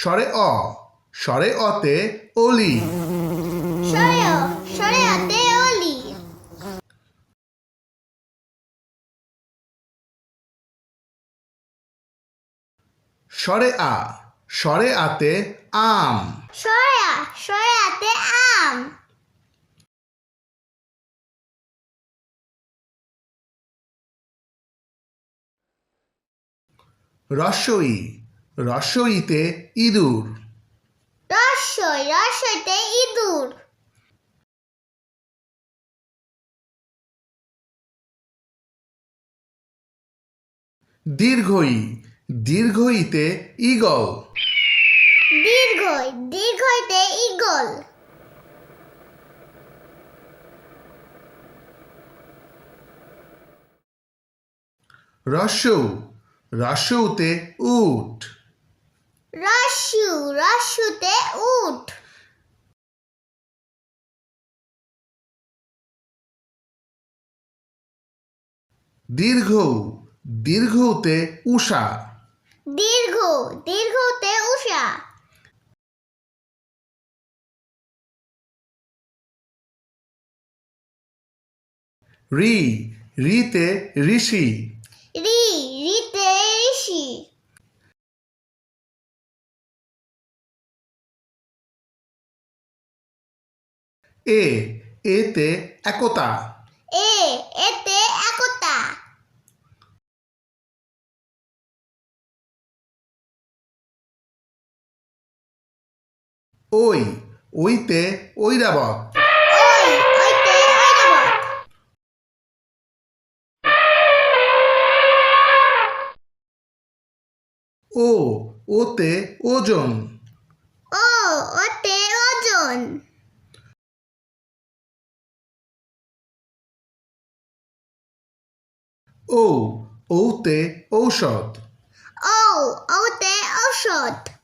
স্বরে অ স্বরে অতে অলি। সরে অ সরে আতে অলি। স্বরে আ স্বরে আতে আম। আ আতে আম। রস্বই রস্বইতে ইঁদুর। রসই রসইতে ইঁদুর। দীর্ঘই দীর্ঘইতে ঈগল। দীর্ঘই দীর্ঘইতে ইগল রস্যৌ রস্যৌতে উট। রস্যু রস্যুতে উট। দীর্ঘ দীর্ঘতে উষা। দীর্ঘ দীর্ঘতে উষা। রি রিতে ঋষি। রি রিতে ঋষি। এ এতে একতা। এ এতে একতা। ওই ওইতে ঐরাবত। ও ওতে ওজন। ও ওতে ওজন। ও ঔতে ঔষধ। ও ওতে ঔষধ।